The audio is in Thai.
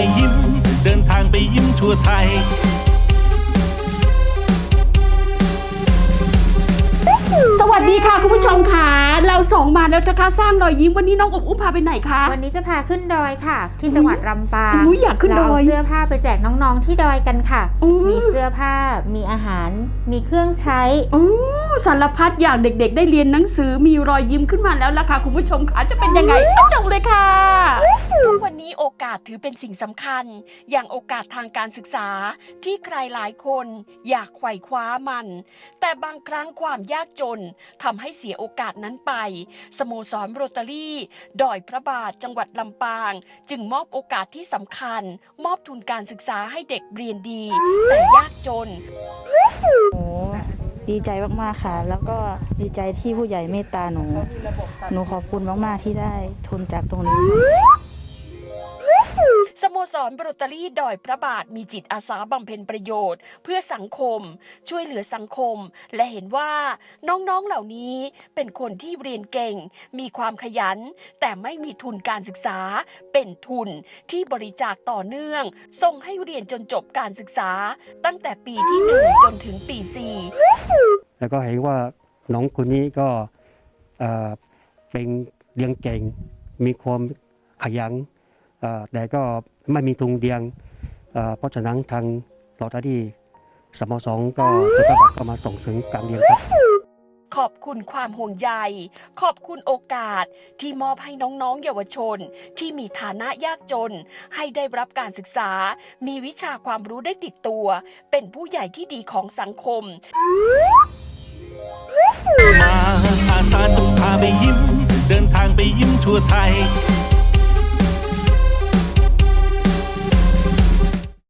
ไปยิ้ม เดินทางไปยิ้มทั่วไทย สวัสดีค่ะคุณผู้ชมค่ะ เราสองมาแล้วนะคะสร้างรอยยิ้มวันนี้น้องอบอุ้มพาไปไหนคะ วันนี้จะพาขึ้นดอยค่ะ ที่จังหวัดลำปางอุ๊ยอยากขึ้นดอยเราเอาเสื้อผ้าไปแจกน้องๆที่ดอยกันค่ะ อืม มีเสื้อผ้า มีอาหาร มีเครื่องใช้ โอ้สารพัดอย่างเด็กๆ ได้เรียนหนังสือมีรอยยิ้มขึ้นมาแล้วล่ะค่ะคุณผู้ชมค่ะจะเป็นยังไงชมเลยค่ะ ทุกวันนี้โอกาสถือเป็นสิ่งสำคัญ อย่างโอกาสทางการศึกษาที่ใครหลายคนอยากไขว่คว้ามัน แต่บางครั้งความยากจนทำให้เสียโอกาสนั้นไป สโมสรโรตารี่ ดอยพระบาทจังหวัดลำปาง จึงมอบโอกาสที่สำคัญ มอบทุนการศึกษาให้เด็กเรียนดี แต่ยากจนหนูดีใจมากๆค่ะ แล้วก็ดีใจที่ผู้ใหญ่เมตตาหนู หนูขอบคุณมากๆที่ได้ทุนจากตรงนี้ รโรตรี่ดอยพระบาทมีจิตอาสาบำเพ็ญประโยชน์ เพื่อสังคม ช่วยเหลือสังคม และเห็นว่าน้องๆเหล่านี้เป็นคนที่เรียนเก่ง มีความขยัน แต่ไม่มีทุนการศึกษา เป็นทุนที่บริจาคต่อเนื่อง ส่งให้เรียนจนจบการศึกษา ตั้งแต่ปีที่หนึ่งจนถึงปีสี่แล้วก็เห็นว่าน้องคนนี้ก็เป็นเรียนเก่ง มีความขยันแต่ก็ ไม่มีทุนเรียนเอ่อเพราะฉะนั้นทางลอตเตอรี่สโมสรก็ก็ก็มาส่งเสริมการเรียนครับ ขอบคุณความห่วงใย ขอบคุณโอกาสที่มอบให้น้องๆ เยาวชน ที่มีฐานะยากจน ให้ได้รับการศึกษา มีวิชาความรู้ได้ติดตัว เป็นผู้ใหญ่ที่ดีของสังคม มาอาสาจะพาไปยิ้ม เดินทางไปยิ้มทั่วไทย